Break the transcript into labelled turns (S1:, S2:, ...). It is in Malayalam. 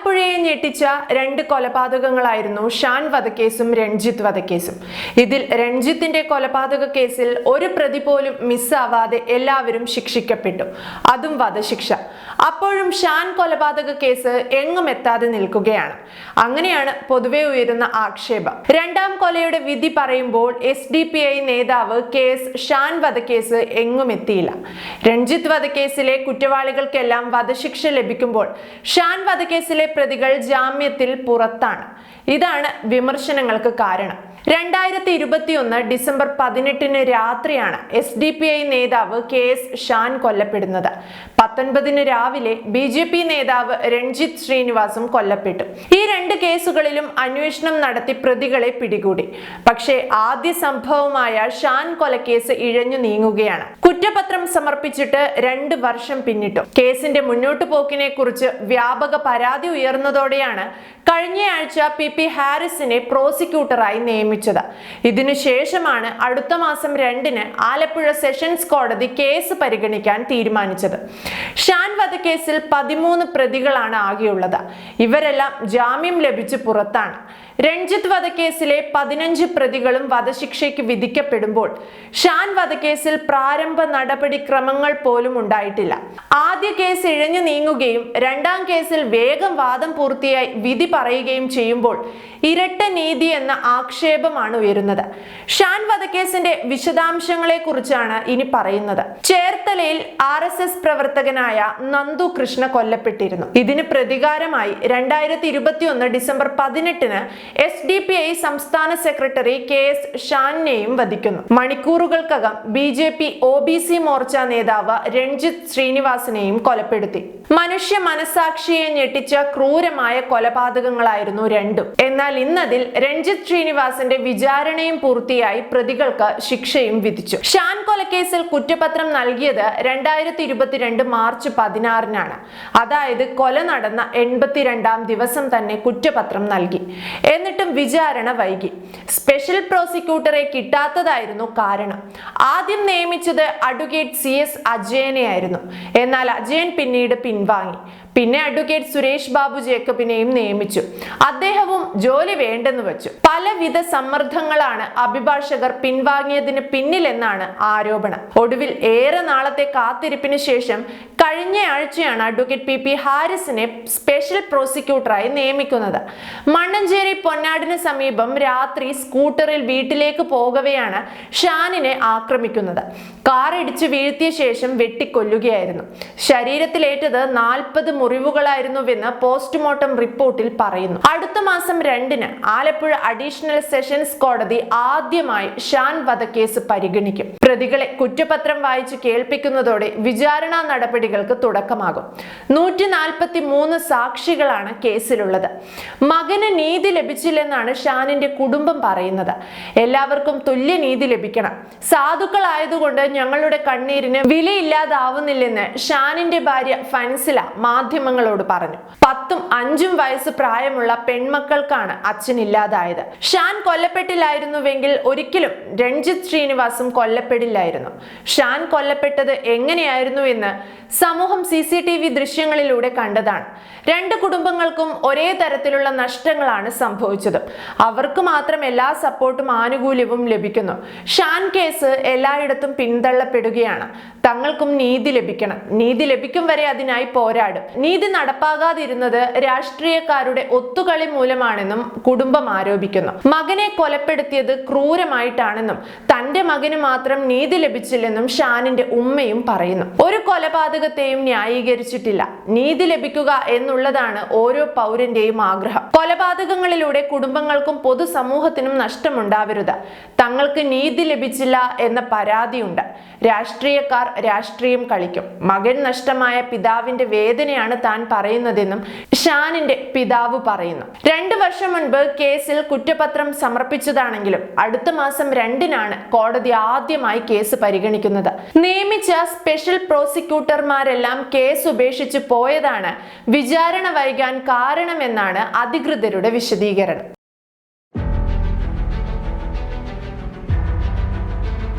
S1: ആലപ്പുഴയെ ഞെട്ടിച്ച രണ്ട് കൊലപാതകങ്ങളായിരുന്നു ഷാൻ വധക്കേസും രഞ്ജിത്ത് വധക്കേസും. ഇതിൽ രഞ്ജിത്തിന്റെ കൊലപാതക കേസിൽ ഒരു പ്രതി പോലും മിസ്സാവാതെ എല്ലാവരും ശിക്ഷിക്കപ്പെട്ടു. അതും വധശിക്ഷ. അപ്പോഴും ഷാൻ കൊലപാതക കേസ് എങ്ങും എത്താതെ നിൽക്കുകയാണ്. അങ്ങനെയാണ് പൊതുവെ ഉയരുന്ന ആക്ഷേപം. രണ്ടാം കൊലയുടെ വിധി പറയുമ്പോൾ എസ് ഡി പി ഐ നേതാവ് കേസ് ഷാൻ വധക്കേസ് എങ്ങും എത്തിയില്ല. രഞ്ജിത്ത് വധക്കേസിലെ കുറ്റവാളികൾക്കെല്ലാം വധശിക്ഷ ലഭിക്കുമ്പോൾ ഷാൻ വധക്കേസിലെ പ്രതികൾ ജാമ്യത്തിൽ പുറത്താണ്. ഇതാണ് വിമർശനങ്ങൾക്ക് കാരണം. രണ്ടായിരത്തി ഇരുപത്തിയൊന്ന് ഡിസംബർ പതിനെട്ടിന് രാത്രിയാണ് എസ് ഡി പി ഐ നേതാവ് കെ എസ് ഷാൻ കൊല്ലപ്പെടുന്നത്. പത്തൊൻപതിന് രാവിലെ ബി ജെ പി നേതാവ് രൺജിത് ശ്രീനിവാസും കൊല്ലപ്പെട്ടു. ഈ രണ്ട് കേസുകളിലും അന്വേഷണം നടത്തി പ്രതികളെ പിടികൂടി. പക്ഷേ ആദ്യ സംഭവമായ ഷാൻ കൊലക്കേസ് ഇഴഞ്ഞു നീങ്ങുകയാണ്. കുറ്റപത്രം സമർപ്പിച്ചിട്ട് രണ്ട് വർഷം പിന്നിട്ടു. കേസിന്റെ മുന്നോട്ടു പോക്കിനെ കുറിച്ച് വ്യാപക പരാതി ഉയർന്നതോടെയാണ് കഴിഞ്ഞയാഴ്ച പി പി ഹാരിസിനെ പ്രോസിക്യൂട്ടറായി നിയമിച്ചത്. ഇതിനുശേഷമാണ് അടുത്ത മാസം രണ്ടിന് ആലപ്പുഴ സെഷൻസ് കോടതി കേസ് പരിഗണിക്കാൻ തീരുമാനിച്ചത്. ഷാൻ വധക്കേസിൽ പതിമൂന്ന് പ്രതികളാണ് ആകെയുള്ളത്. ഇവരെല്ലാം ജാമ്യം ലഭിച്ച് പുറത്താണ്. രഞ്ജിത്ത് വധക്കേസിലെ പതിനഞ്ച് പ്രതികളും വധശിക്ഷയ്ക്ക് വിധിക്കപ്പെടുമ്പോൾ ഷാൻ വധക്കേസിൽ പ്രാരംഭ നടപടിക്രമങ്ങൾ പോലും ഉണ്ടായിട്ടില്ല. ആദ്യ കേസ് ഇഴഞ്ഞു നീങ്ങുകയും രണ്ടാം കേസിൽ വേഗം വാദം പൂർത്തിയായി വിധി പറയുകയും ചെയ്യുമ്പോൾ ഇരട്ട നീതി എന്ന ആക്ഷേപമാണ് ഉയരുന്നത്. ഷാൻ വധക്കേസിന്റെ വിശദാംശങ്ങളെ കുറിച്ചാണ് ഇനി പറയുന്നത്. ചേർത്തലയിൽ ആർ എസ് എസ് പ്രവർത്തകനായ നന്ദു കൃഷ്ണ കൊല്ലപ്പെട്ടിരുന്നു. ഇതിന് പ്രതികാരമായി രണ്ടായിരത്തി ഇരുപത്തിയൊന്ന് ഡിസംബർ പതിനെട്ടിന് എസ് ഡി പി ഐ സംസ്ഥാന സെക്രട്ടറി കെ എസ് ഷാനിനെയും വധിക്കുന്നു. മണിക്കൂറുകൾക്കകം B J P O B C Morcha നേതാവ് രഞ്ജിത്ത് ശ്രീനിവാസനെയും കൊലപ്പെടുത്തി. മനുഷ്യ മനസാക്ഷിയെ ഞെട്ടിച്ച ക്രൂരമായ കൊലപാതകങ്ങളായിരുന്നു രണ്ടും. എന്നാൽ ഇന്നതിൽ രഞ്ജിത്ത് ശ്രീനിവാസന്റെ വിചാരണയും പൂർത്തിയായി പ്രതികൾക്ക് ശിക്ഷയും വിധിച്ചു. ഷാൻ കൊലക്കേസിൽ കുറ്റപത്രം നൽകിയത് രണ്ടായിരത്തി ഇരുപത്തിരണ്ട് മാർച്ച് പതിനാറിനാണ്. അതായത് കൊല നടന്ന എൺപത്തിരണ്ടാം ദിവസം തന്നെ കുറ്റപത്രം നൽകി. എന്നിട്ടും വിചാരണ വൈകി. സ്പെഷ്യൽ പ്രോസിക്യൂട്ടറെ കിട്ടാത്തതായിരുന്നു കാരണം. ആദ്യം നിയമിച്ചത് അഡ്വക്കേറ്റ് സി എസ് അജയനെയായിരുന്നു. എന്നാൽ അജയൻ പിന്നീട് പിൻവാങ്ങി. പിന്നെ അഡ്വക്കേറ്റ് സുരേഷ് ബാബു ജേക്കബിനെയും നിയമിച്ചു. അദ്ദേഹവും ജോലി വേണ്ടെന്ന് വെച്ചു. പലവിധ സമ്മർദ്ദങ്ങളാണ് അഭിഭാഷകർ പിൻവാങ്ങിയതിന് പിന്നിലെന്നാണ് ആരോപണം. ഒടുവിൽ ഏറെ നാളത്തെ കാത്തിരിപ്പിന് ശേഷം കഴിഞ്ഞ ആഴ്ചയാണ് അഡ്വക്കേറ്റ് പി പി ഹാരിസിനെ സ്പെഷ്യൽ പ്രോസിക്യൂട്ടറായി നിയമിക്കുന്നത്. മണ്ണഞ്ചേരി പൊന്നാടിന് സമീപം രാത്രി സ്കൂട്ടറിൽ വീട്ടിലേക്ക് പോകവെയാണ് ഷാനിനെ ആക്രമിക്കുന്നത്. കാർ ഇടിച്ചു വീഴ്ത്തിയ ശേഷം വെട്ടിക്കൊല്ലുകയായിരുന്നു. ശരീരത്തിലേറ്റത് നാൽപ്പത് മുറിവുകളായിരുന്നുവെന്ന് പോസ്റ്റ്മോർട്ടം റിപ്പോർട്ടിൽ പറയുന്നു. അടുത്ത മാസം രണ്ടിന് ആലപ്പുഴ അഡീഷണൽ സെഷൻസ് കോടതി ആദ്യമായി ഷാൻ വധക്കേസ് പരിഗണിക്കും. പ്രതികളെ കുറ്റപത്രം വായിച്ച് കേൾപ്പിക്കുന്നതോടെ വിചാരണാ നടപടികൾക്ക് തുടക്കമാകും. നൂറ്റി നാൽപ്പത്തി മൂന്ന് സാക്ഷികളാണ് കേസിലുള്ളത്. മകന് നീതി ലഭിച്ചില്ലെന്നാണ് ഷാനിന്റെ കുടുംബം പറയുന്നത്. എല്ലാവർക്കും തുല്യ നീതി ലഭിക്കണം. സാധുക്കളായതുകൊണ്ട് ഞങ്ങളുടെ കണ്ണീരിന് വിലയില്ലാതാവുന്നില്ലെന്ന് ഷാനിന്റെ ഭാര്യ ഫൻസില മാധ്യമങ്ങളോട് പറഞ്ഞു. പത്തും അഞ്ചും വയസ്സ് പ്രായമുള്ള പെൺമക്കൾക്കാണ് അച്ഛൻ ഇല്ലാതായത് ഷാൻ കൊല്ലപ്പെട്ടില്ലായിരുന്നുവെങ്കിൽ ഒരിക്കലും രഞ്ജിത് ശ്രീനിവാസും കൊല്ലപ്പെടില്ലായിരുന്നു. ഷാൻ കൊല്ലപ്പെട്ടത് എങ്ങനെയായിരുന്നു എന്ന് സമൂഹം സി സി ടി വി ദൃശ്യങ്ങളിലൂടെ കണ്ടതാണ്. രണ്ട് കുടുംബങ്ങൾക്കും ഒരേ തരത്തിലുള്ള നഷ്ടങ്ങളാണ് സംഭവിച്ചത്. അവർക്ക് മാത്രം എല്ലാ സപ്പോർട്ടും ആനുകൂല്യവും ലഭിക്കുന്നു. ഷാൻ കേസ് എല്ലായിടത്തും പിന്തള്ളപ്പെടുകയാണ്. തങ്ങൾക്കും നീതി ലഭിക്കണം. നീതി ലഭിക്കും വരെ അതിനായി പോരാടും. നീതി നടപ്പാകാതിരുന്നത് രാഷ്ട്രീയക്കാരുടെ ഒത്തുകളി മൂലമാണെന്നും കുടുംബം ആരോപിക്കുന്നു. മകനെ കൊലപ്പെടുത്തിയത് ക്രൂരമായിട്ടാണെന്നും തന്റെ മകന് മാത്രം നീതി ലഭിച്ചില്ലെന്നും ഷാനിന്റെ ഉമ്മയും പറയുന്നു. ഒരു കൊലപാതകത്തെയും ന്യായീകരിച്ചിട്ടില്ല. നീതി ലഭിക്കുക എന്നുള്ളതാണ് ഓരോ പൗരന്റെയും ആഗ്രഹം. കൊലപാതകങ്ങളിലൂടെ കുടുംബങ്ങൾക്കും പൊതുസമൂഹത്തിനും നഷ്ടമുണ്ടാവരുത്. തങ്ങൾക്ക് നീതി ലഭിച്ചില്ല എന്ന പരാതിയുണ്ട്. രാഷ്ട്രീയക്കാർ രാഷ്ട്രീയം കളിക്കും. മകൻ നഷ്ടമായ പിതാവിന്റെ വേദനയാണ് താൻ പറയുന്നതെന്നും ഷാനിന്റെ പിതാവ് പറയുന്നു. രണ്ടു വർഷം മുൻപ് കേസിൽ കുറ്റപത്രം സമർപ്പിച്ചതാണെങ്കിലും അടുത്ത മാസം രണ്ടിനാണ് കോടതി ആദ്യമായി കേസ് പരിഗണിക്കുന്നത്. നിയമിച്ച സ്പെഷ്യൽ പ്രോസിക്യൂട്ടർമാരെല്ലാം കേസ് ഉപേക്ഷിച്ച് പോയതാണ് വിചാരണ വൈകാൻ കാരണമെന്നാണ് അധികൃതരുടെ വിശദീകരണം.